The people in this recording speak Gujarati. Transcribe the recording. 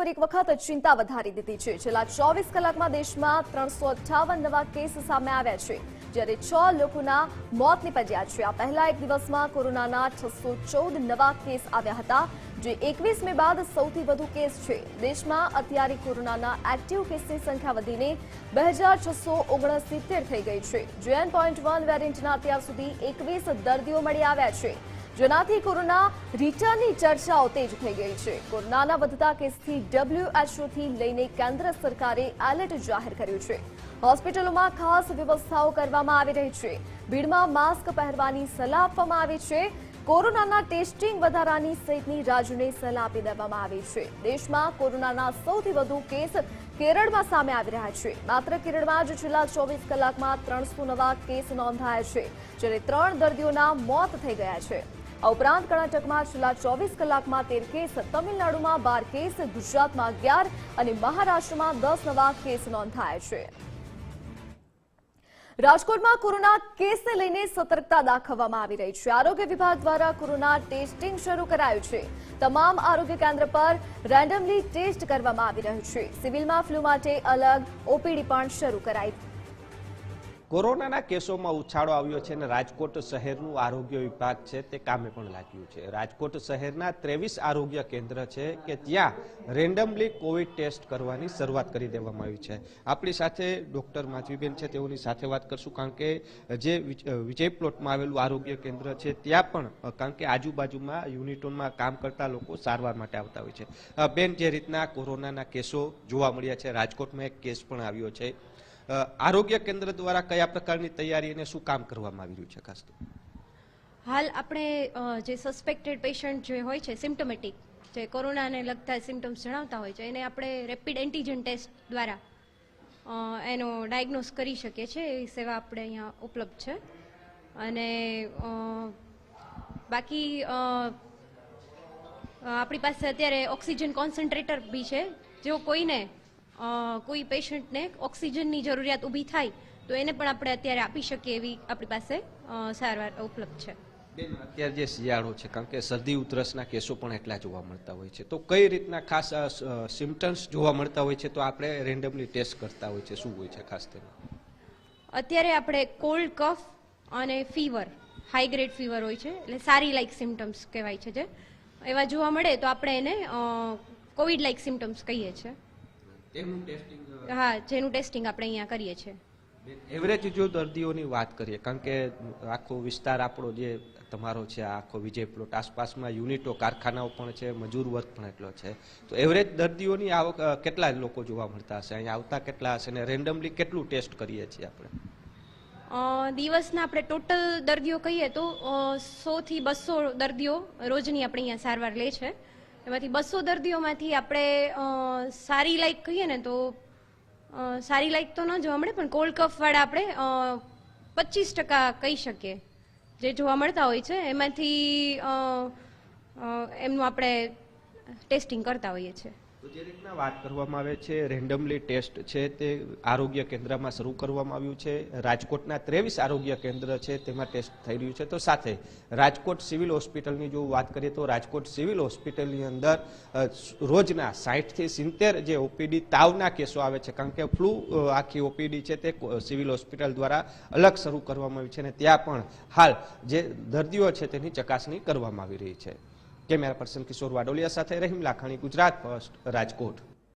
ફરી એક વખત ચિંતા વધારી દીધી છે. છેલ્લા ચોવીસ કલાકમાં દેશમાં ત્રણસો અઠ્ઠાવન નવા કેસ સામે આવ્યા છે. જ્યારે છ લોકોના મોત નીપજ્યા છે. આ પહેલા એક દિવસમાં કોરોનાના છસો ચૌદ નવા કેસ આવ્યા હતા, જે એકવીસ મે બાદ સૌથી વધુ કેસ છે. દેશમાં અત્યારે કોરોનાના એક્ટિવ કેસની સંખ્યા વધીને બે હજાર છસો ઓગણસિત્તેર થઈ ગઈ છે. જેએન પોઈન્ટ વન વેરિયન્ટના અત્યાર સુધી એકવીસ દર્દીઓ મળી આવ્યા છે. જેનાથી કોરોના રિટર્નની ચર્ચાઓ તેજ થઈ ગઈ છે. કોરોનાના વધતા કેસથી ડબ્લ્યુએચઓથી લઈને કેન્દ્ર સરકારે એલર્ટ જાહેર કર્યું છે. હોસ્પિટલોમાં ખાસ વ્યવસ્થાઓ કરવામાં આવી રહી છે. ભીડમાં માસ્ક પહેરવાની સલાહ આપવામાં આવી છે. કોરોનાના ટેસ્ટિંગ વધારાની સહિતની રાજ્યને સલાહ આપી દેવામાં આવી છે. દેશમાં કોરોનાના સૌથી વધુ કેસ કેરળમાં સામે આવી રહ્યા છે. માત્ર કેરળમાં જ છેલ્લા ચોવીસ કલાકમાં ત્રણસો નવા કેસ નોંધાયા છે, જ્યારે ત્રણ દર્દીઓના મોત થઈ ગયા છે. આ ઉપરાંત કર્ણાટકમાં છેલ્લા ચોવીસ કલાકમાં તેર કેસ, તમિલનાડુમાં બાર કેસ, ગુજરાતમાં અગિયાર અને મહારાષ્ટ્રમાં દસ નવા કેસ નોંધાયા છે. રાજકોટમાં કોરોના કેસને લઈને સતર્કતા દાખવવામાં આવી રહી છે. આરોગ્ય વિભાગ દ્વારા કોરોના ટેસ્ટિંગ શરૂ કરાયું છે. તમામ આરોગ્ય કેન્દ્ર પર રેન્ડમલી ટેસ્ટ કરવામાં આવી રહ્યું છે. સિવિલમાં ફ્લૂ માટે અલગ ઓપીડી પણ શરૂ કરાઈ કોરોનાના કેસોમાં ઉછાળો આવ્યો છે અને રાજકોટ શહેરનું આરોગ્ય વિભાગ છે તે કામે પણ લાગ્યું છે. રાજકોટ શહેરના ત્રેવીસ આરોગ્ય કેન્દ્ર છે કે ત્યાં રેન્ડમલી કોવિડ ટેસ્ટ કરવાની શરૂઆત કરી દેવામાં આવી છે. આપણી સાથે ડોક્ટર માધવીબેન છે, તેઓની સાથે વાત કરશું કારણ કે જે વિજ- વિજય પ્લોટમાં આવેલું આરોગ્ય કેન્દ્ર છે, ત્યાં પણ કારણ કે આજુબાજુમાં યુનિટોમાં કામ કરતા લોકો સારવાર માટે આવતા હોય છે. બેન, જે રીતના કોરોનાના કેસો જોવા મળ્યા છે, રાજકોટમાં એક કેસ પણ આવ્યો છે. આરોગ્ય કેન્દ્ર દ્વારા કયા પ્રકારની તૈયારી અને શું કામ કરવામાં આવી રહ્યું છે ખાસ તો? હાલ આપણે જે સસ્પેક્ટેડ પેશન્ટ જે હોય છે સિમ્ટમેટિક જે કોરોનાને લગતા સિમ્ટમ્સ જણાવતા હોય છે, એને આપણે રેપિડ એન્ટીજન ટેસ્ટ દ્વારા એનો ડાયગ્નોસ કરી શકીએ છીએ. એવી સેવા આપણે અહીંયા ઉપલબ્ધ છે. અને બાકી આપણી પાસે અત્યારે ઓક્સિજન કોન્સન્ટ્રેટર બી છે. જો કોઈને કોઈ પેશન્ટને ઓક્સિજનની જરૂરિયાત ઊભી થાય તો એને પણ આપણે અત્યારે આપી શકીએ એવી આપણી પાસે સારવાર ઉપલબ્ધ છે. બેન અત્યારે જે શિયાળો છે કારણ કે શરદી ઉધરસના કેસો પણ એટલા જોવા મળતા હોય છે તો કઈ રીતના ખાસ સિમ્ટમ્સ જોવા મળતા હોય છે તો આપણે રેન્ડમલી ટેસ્ટ કરતા હોય છે શું હોય છે ખાસ તેમાં? અત્યારે આપણે કોલ્ડ કફ અને ફીવર હાઈ ગ્રેડ ફીવર હોય છે એટલે સારી લાઇક સિમ્ટમ્સ કહેવાય છે જે. એવા જોવા મળે તો આપણે એને કોવિડ લાઇક સિમ્ટમ્સ કહીએ છીએ. તેનું ટેસ્ટિંગ હા જેનું ટેસ્ટિંગ આપણે અહીંયા કરીએ છીએ. એવરેજ જો દર્દીઓની વાત કરીએ કારણ કે આખો વિસ્તાર આપણો જે તમારો છે આ આખો વિજય પ્લોટ આસપાસમાં યુનિટો કારખાનાઓ પણ છે મજૂર વર્ગ પણ એટલો છે. તો એવરેજ દર્દીઓની આવક કેટલા લોકો જોવા મળતા હશે? અહીંયા આવતા કેટલા હશે અને રેન્ડમલી કેટલું ટેસ્ટ કરીએ છીએ આપણે? દિવસના આપણે ટોટલ દર્દીઓ કહીએ તો સો થી બસો દર્દીઓ રોજની આપણે અહીંયા સારવાર લે છે. એમાંથી બસો દર્દીઓમાંથી આપણે સારી લાઈક કહીએ ને તો સારી લાઈક તો ન જોવા મળે, પણ કોલ્ડ કફવાળા આપણે પચીસ ટકા કહી શકીએ. જે જોવા મળતા હોય છે, એમાંથી એમનું આપણે ટેસ્ટિંગ કરતા હોઈએ છીએ. તો જે રીતના વાત કરવામાં આવે છે રેન્ડમલી ટેસ્ટ છે તે આરોગ્ય કેન્દ્રમાં શરૂ કરવામાં આવ્યું છે. રાજકોટના ત્રેવીસ આરોગ્ય કેન્દ્ર છે તેમાં ટેસ્ટ થઈ રહ્યું છે. તો સાથે રાજકોટ સિવિલ હોસ્પિટલની જો વાત કરીએ તો રાજકોટ સિવિલ હોસ્પિટલની અંદર રોજના સાહીઠથી સિત્તેર જે ઓપીડી તાવના કેસો આવે છે, કારણ કે ફ્લૂ આખી ઓપીડી છે તે સિવિલ હોસ્પિટલ દ્વારા અલગ શરૂ કરવામાં આવી છે અને ત્યાં પણ હાલ જે દર્દીઓ છે તેની ચકાસણી કરવામાં આવી રહી છે. કેમેરા પર્સન કિશોર વાડોલિયા સાથે રહીમ લાખાણી ગુજરાત ફર્સ્ટ રાજકોટ.